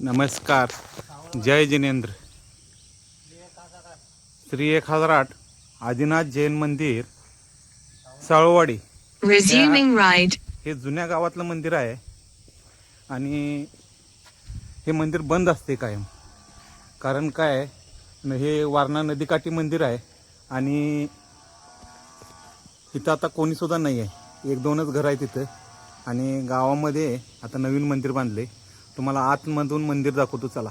नमस्कार. जय जिनेंद्र. श्री एक हजार आठ आदिनाथ जैन मंदिर साळवाडी. हे जुन्या गावातलं मंदिर आहे. आणि हे मंदिर बंद असते कायम. कारण काय? हे वारणा नदीकाठी मंदिर आहे. आणि इथं आता कोणीसुद्धा नाही आहे एक दोनच घर आहे तिथं आणि गावामध्ये आता नवीन मंदिर बांधले तुम्हाला आतमधून मंदिर दाखवतो चला.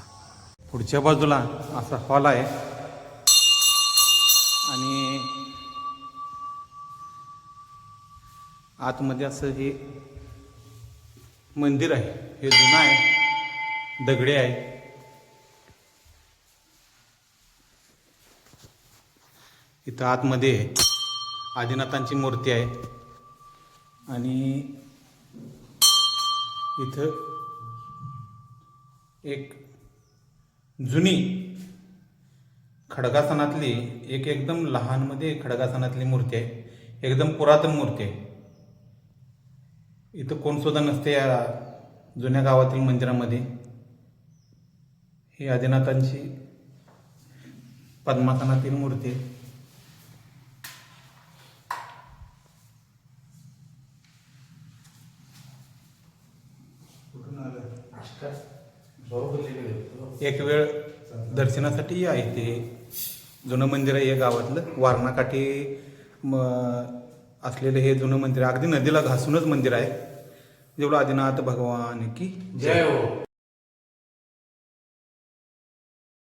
पुढच्या बाजूला असा हॉल आहे. आणि आतमध्ये असं हे मंदिर आहे. हे जुनं आहे. दगडे आहे इथं आतमध्ये आदिनाथांची मूर्ती आहे. आणि इथं एक जुनी खडगासनातली एक एकदम लहानमध्ये खडगासनातली मूर्ती आहे. एकदम पुरातन मूर्ती आहे. इथं कोणसुद्धा नसते या जुन्या गावातील मंदिरामध्ये. ही आदिनाथांची पद्मासनातील मूर्ती आहे. एक वेळ दर्शनासाठी आहे ते जुनं मंदिर आहे या गावातलं. वारणाकाठी म असलेलं हे जुनं मंदिर आहे. अगदी नदीला घासूनच मंदिर आहे. जेवढं आदिनाथ भगवान की जय हो.